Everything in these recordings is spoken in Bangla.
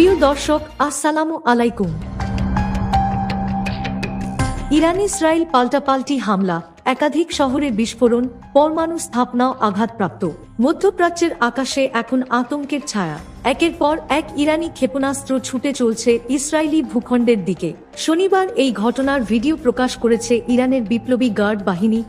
প্রিয় দর্শক আসসালামু আলাইকুম। ইরান ইসরায়েল পাল্টাপাল্টি হামলা একাধিক শহরে বিস্ফোরণ পরমাণু স্থাপনাও আঘাতপ্রাপ্ত। মধ্যপ্রাচ্যের আকাশে এখন আতঙ্কের ছায়া। একের পর এক ইরানি ক্ষেপণাস্ত্র ছুটে চলছে ইসরায়েলি ভূখণ্ডের দিকে। শনিবার এই ঘটনার ভিডিও প্রকাশ করেছে ইরানের বিপ্লবী গার্ড বাহিনী।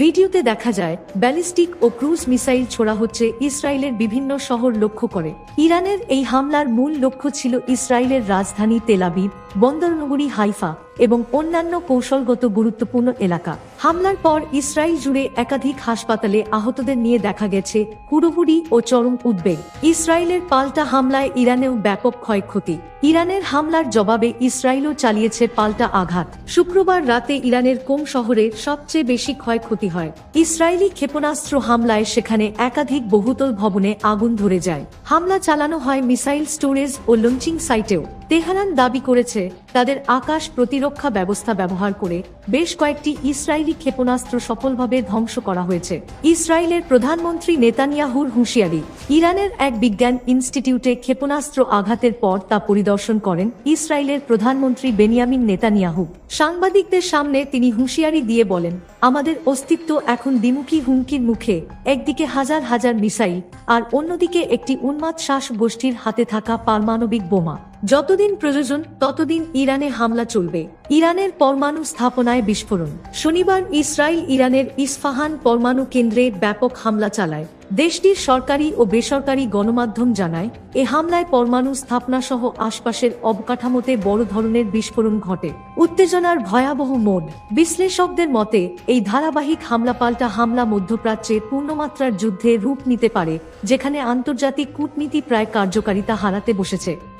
ভিডিওতে দেখা যায়, ব্যালিস্টিক ও ক্রুজ মিসাইল ছোড়া হচ্ছে ইসরায়েলের বিভিন্ন শহর লক্ষ্য করে। ইরানের এই হামলার মূল লক্ষ্য ছিল ইসরায়েলের রাজধানী তেলাবিব বন্দরনগরী হাইফা এবং অন্যান্য কৌশলগত গুরুত্বপূর্ণ এলাকা। হামলার পর ইসরায়েল জুড়ে একাধিক হাসপাতালে আহতদের নিয়ে দেখা গেছে হুড়োহুড়ি ও চরম উদ্বেগ। ইসরায়েলের পাল্টা হামলায় ইরানেও ব্যাপক ক্ষয়ক্ষতি। ইরানের হামলার জবাবে ইসরায়েলও চালিয়েছে পাল্টা আঘাত। শুক্রবার রাতে ইরানের কোম শহরে সবচেয়ে বেশি ক্ষয়ক্ষতি হয়। ইসরায়েলি ক্ষেপণাস্ত্র হামলায় সেখানে একাধিক বহুতল ভবনে আগুন ধরে যায়। হামলা চালানো হয় মিসাইল স্টোরেজ ও লঞ্চিং সাইটেও। তেহরান দাবি করেছে, তাদের আকাশ প্রতিরক্ষা ব্যবস্থা ব্যবহার করে বেশ কয়েকটি ইসরায়েলি ক্ষেপণাস্ত্র সফলভাবে ধ্বংস করা হয়েছে। ইসরায়েলের প্রধানমন্ত্রী নেতানিয়াহুর হুঁশিয়ারি, ইরানের এক বিজ্ঞান ইনস্টিটিউটে ক্ষেপণাস্ত্র আঘাতের পর তা পরিদর্শন করেন ইসরায়েলের প্রধানমন্ত্রী বেনিয়ামিন নেতানিয়াহু। সাংবাদিকদের সামনে তিনি হুঁশিয়ারি দিয়ে বলেন, আমাদের অস্তিত্ব এখন দ্বিমুখী হুমকির মুখে। একদিকে হাজার হাজার মিসাইল, আর অন্যদিকে একটি উন্মাদ শ্বাস গোষ্ঠীর হাতে থাকা পারমাণবিক বোমা। যতদিন প্রয়োজন, ততদিন ইরানে হামলা চলবে। ইরানের পরমাণু স্থাপনায় বিস্ফোরণ। শনিবার ইসরায়েল ইরানের ইস্ফাহান পরমাণু কেন্দ্রে ব্যাপক হামলা চালায়। দেশটির সরকারি ও বেসরকারি গণমাধ্যম জানায়, এ হামলায় পরমাণু স্থাপনা সহ আশপাশের অবকাঠামোতে বড় ধরনের বিস্ফোরণ ঘটে। উত্তেজনার ভয়াবহ মোড। বিশ্লেষকদের মতে, এই ধারাবাহিক হামলা পাল্টা হামলা মধ্যপ্রাচ্যে পূর্ণমাত্রার যুদ্ধে রূপ নিতে পারে, যেখানে আন্তর্জাতিক কূটনীতি প্রায় কার্যকারিতা হারাতে বসেছে।